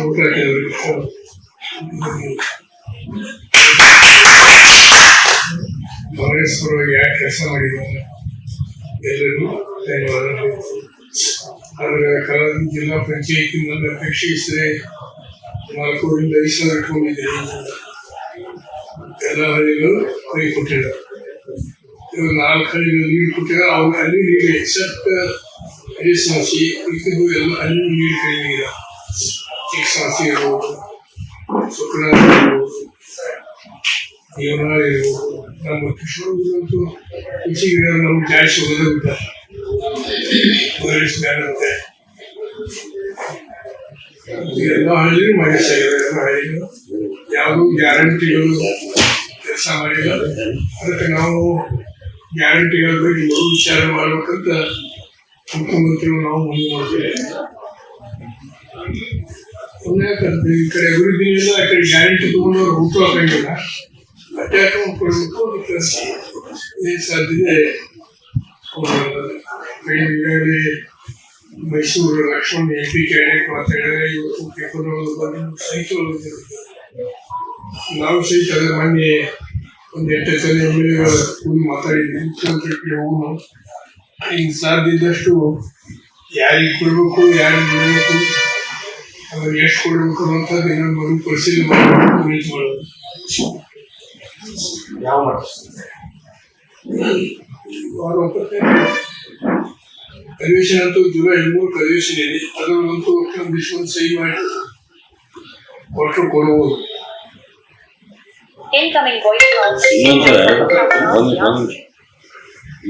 ಊಟ ಹಾಕಿದ್ರು ಕಾಂಗ್ರೆಸ್ ಯಾಕೆ ಕೆಲಸ ಮಾಡಿದ್ದಾರೆ ಎಲ್ಲರೂ ಧನ್ಯವಾದ ಆದರೆ ಕಳೆದ ಜಿಲ್ಲಾ ಪಂಚಾಯತಿನಲ್ಲಿ ಅಪೇಕ್ಷಿಸಿದರೆ ನಾಲ್ಕೂರಿಂದ ಐದು ಸಾವಿರ ಇಟ್ಕೊಂಡಿದ್ದೀರಿ ಎಲ್ಲ ಹಳ್ಳಿಗಳು ಕೈ ಕೊಟ್ಟಿದ್ದಾರೆ ಇವಾಗ ನಾಲ್ಕು ಹಳ್ಳಿಗಳು ನೀರು ಕೊಟ್ಟಿದ್ದಾರೆ ಅವ್ರು ಅಲ್ಲಿ ನೀರು ಎಕ್ಸೆಪ್ಟ್ ಹಳ್ಳಿ ಸಮಸ್ಯೆ ಇದ್ದು ಎಲ್ಲ ಅಲ್ಲಿ ನೀರು ಕಡಿಮೆ ಸಮಸ್ಯೆ ಇರ್ಬೋದು ಸುಕೃಣ ಇರ್ಬೋದು ಜೀವನ ಇರ್ಬೋದು ನಮ್ಮ ಕಿಶೋರಂತೂ ಕೃಷಿಗೆ ನಮ್ಗೆ ಜಾಸ್ತಿ ಹೋಗೋದೇ ಬಿಟ್ಟಾರೆ ಬೇಡಂತೆ ಎಲ್ಲ ಹಳ್ಳಿ ಮಾಡಿಸ್ತಾರೆ ಎಲ್ಲ ಹಳ್ಳಿಗಳು ಯಾವುದೂ ಗ್ಯಾರಂಟಿಗಳು ಕೆಲಸ ಮಾಡಿಲ್ಲ. ಅದಕ್ಕೆ ನಾವು ಗ್ಯಾರಂಟಿಗಳ ಬಗ್ಗೆ ಮರು ವಿಚಾರ ಮಾಡ್ಬೇಕಂತ ಮುಖ್ಯಮಂತ್ರಿಗಳು ನಾವು ಮುಂದೆ ಮಾಡ್ತೇವೆ ಯಾಕಂದ್ರೆ ಈ ಕಡೆ ಅಭಿವೃದ್ಧಿ ಇಲ್ಲ ಆ ಕಡೆ ಗ್ಯಾರಂಟಿ ತಗೊಂಡು ಅವ್ರು ಹುಟ್ಟು ಹಾಕಂಗಿಲ್ಲ. ಅಟ್ಯಾಕ್ ಕೊಡ್ಬೇಕು ಅದು ಕೆಲಸ ಈ ಸಾಧ್ಯತೆ Mysuru Lakshman M P candidate ಮಾತಾಡಿದ್ರೆ ಇವತ್ತು ಪೇಪರ್ ಬಂದು ಸಹಿತ. ನಾವು ಸಹಿತ ಮೊನ್ನೆ ಒಂದು ಎಂಟು ಜನ ಎಂ ಎಲ್ ಎಗಳ ಕೂಡಿ ಮಾತಾಡಿದ್ವಿ. ಮುಖ್ಯಮಂತ್ರಿ ಹೋಗುನು. ಈಗ ಸಾಧ್ಯದಷ್ಟು ಯಾರಿಗೆ ಕೊಡಬೇಕು, ಯಾರಿಗೆ ಬಿಡಬೇಕು ಅವ್ರು ಎಷ್ಟು ಕೊಡಬೇಕು ಏನೋ ಇನ್ನೊಂದು ಮರು ಪರಿಶೀಲನೆ ಮಾಡೋದು. ಯಾವ ಅಧಿವೇಶನ ಅಂತೂ ಜುಲೈ ಅಧಿವೇಶನ ಇದೆ. ಅದರಲ್ಲಂತೂ ಒಂದು ಸಹಿ ಮಾಡಿ ಕೊಟ್ಟರು ಕೊಡುವುದು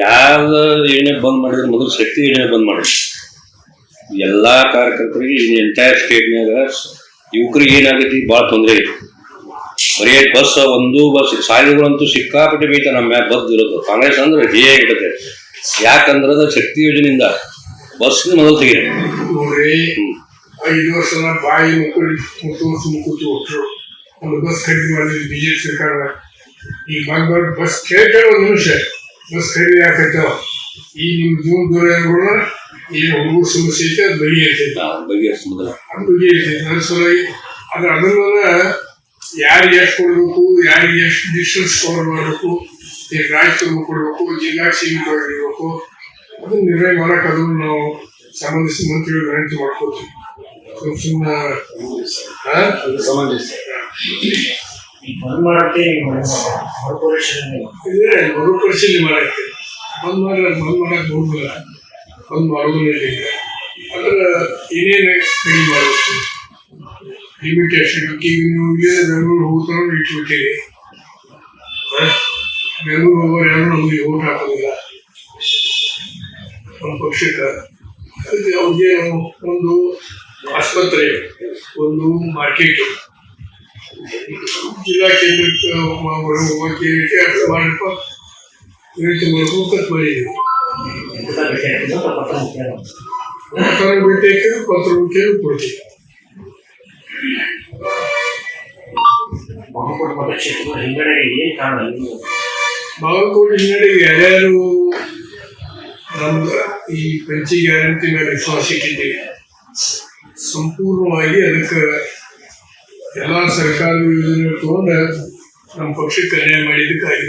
ಯಾವ್ದು ಎಣ್ಣೆ ಬಂದ್ ಮಾಡಿದ್ರೆ ಮೊದಲು ಶಕ್ತಿ ಎಣ್ಣೆ ಬಂದ್ ಮಾಡಿ ಎಲ್ಲಾ ಕಾರ್ಯಕರ್ತರಿಗೆ ಇನ್ ಎಂಟೈರ್ ಸ್ಟೇಟ್ನಾಗ ಯುವಕರಿಗೆ ಏನಾಗೈತಿ ಭಾಳ ತೊಂದರೆ ಐತಿ. ಬರೀ ಬಸ್ ಒಂದು ಬಸ್ ಶಾಲೆಗಳಂತೂ ಸಿಕ್ಕಾಪಟ್ಟೆ ಬೀತ ನಮ್ಮ ಮ್ಯಾಗ ಬಸ್ ಇರೋದು. ಕಾಂಗ್ರೆಸ್ ಅಂದ್ರೆ ಹೇ ಇಡುತ್ತೆ ಯಾಕಂದ್ರೆ ಅದು ಶಕ್ತಿ ಯೋಜನೆಯಿಂದ ಬಸ್ ಮೊದಲು ತೆಗೀರಿ. ಐದು ವರ್ಷ ಬಾಯಿ ವರ್ಷ ಮುಕ್ಕುತ್ತು ಕೊಟ್ಟರು ಒಂದು ಬಸ್ ಖರೀದಿ ಮಾಡಿದ್ವಿ ಬಿಜೆಪಿ ಸರ್ಕಾರ. ಈಗ ಬಸ್ ಕೇಳ್ತಾರೆ ಒಂದು ನಿಮಿಷ. ಬಸ್ ಖರೀದಿ ಆಗ್ತೈತೋ ಈ ನಿಮ್ಮ ಜೂನ್ ದೂರ ಏನು ಊರು ಸಮಸ್ಯೆ ಐತೆ. ಅದು ಬಗೆಹರಿತೈತೆ ಬಗೆಹರಿಸ ಮೊದಲ. ಅದು ಬಗೆಹರಿತೈತೆ ಅದ್ರ ಸಲುವಾಗಿ ಅದ್ರ ಅದನ್ನ ಯಾರಿಗೆ ಎಷ್ಟು ಕೊಡಬೇಕು ಯಾರಿಗೆ ಎಷ್ಟು ಡಿಸ್ಟೆನ್ಸ್ ಕವರ್ ಮಾಡಬೇಕು ಈಗ ರಾಜ್ಯದವ್ರು ಕೊಡಬೇಕು ಜಿಲ್ಲಾ ಸೀಮಿತವಾಗಿರ್ಬೇಕು ಅದನ್ನ ನಿರ್ಣಯ ಮಾಡಕ್ಕೆ ಅದನ್ನು ನಾವು ಸಂಬಂಧಿಸಿದ ಮಂತ್ರಿಗಳು ವಿನಂತಿ ಮಾಡ್ಕೋತೀವಿ ಸುಮ್ ಸುಮ್ಮನೆ ಅದು ಸಂಬಂಧಿಸಿ ಈ ಬಂದ್ ಮಾಡಕ್ಕೆ. ಕಾರ್ಪೊರೇಷನ್ ಇದ್ರೆ ಮರು ಪರಿಶೀಲನೆ ಮಾಡಕ್ಕೆ ಬಂದ್ ಮಾಡಿ ಬಂದ್ ಮಾಡಕ್ಕೆ ಹೋಗಿಲ್ಲ ಬಂದ್ ಮಾಡೋದಿಲ್ಲ ಈಗ ಅದರ ಏನೇನು ಕಡಿಮೆ ಮಾಡಬೇಕು ಲಿಮಿಟೇಷನ್ ಈಗ ನೀವು ಇಲ್ಲೇ ಬೆಂಗಳೂರು ಹೋಗ್ತಾರೋ ಇಟ್ಬಿಟ್ಟಿರಿ ಹ? ಬೆಂಗಳೂರು ಹೋಗೋರು ಯಾರು ನಮಗೆ ಓಟ್ ಹಾಕೋದಿಲ್ಲ ನಮ್ಮ ಪಕ್ಷಕ್ಕೆ ಅದಕ್ಕೆ ಅವ್ರಿಗೆ ಒಂದು ಆಸ್ಪತ್ರೆ ಒಂದು ಮಾರ್ಕೆಟ್ ಜಿಲ್ಲಾ ಕೇಂದ್ರಕ್ಕೆ ಮ- ಹೋಗೋಕೆ ಅರ್ಥ ಮಾಡಪ್ಪ ವಿನಂತಿ ಮಾಡ್ಬೇಕು ಅಂತ ಮಾಡಿದ್ದೀವಿ ಪತ್ರ ಭೇಟಿ ಹಾಕಿದ್ರು ಪತ್ರ ಮುಖ್ಯನೂ ಕೊಡ್ತೀವಿ ಬಾಗಲಕೋಟೆ ಮತಕ್ಷೇತ್ರದ ಹಿನ್ನಡೆಗೆ ಏನ್ ಕಾರಣ ಬಾಗಲಕೋಟೆ ಹಿನ್ನಡೆಗೆ ಯಾರ್ಯಾರು ನಮ್ದು ಈ ಪಂಚಿ ಗ್ಯಾರಂಟಿ ಮೇಲೆ ವಿಶ್ವಾಸ ಇಟ್ಟಿದ್ದೀವಿ. ಸಂಪೂರ್ಣವಾಗಿ ಅದಕ್ಕೆ ಎಲ್ಲ ಸರ್ಕಾರದ ಯೋಜನೆ ತಗೊಂಡ ನಮ್ಮ ಪಕ್ಷಕ್ಕೆ ಅನ್ಯಾಯ ಮಾಡಿದ್ದಕ್ಕಾಗಿ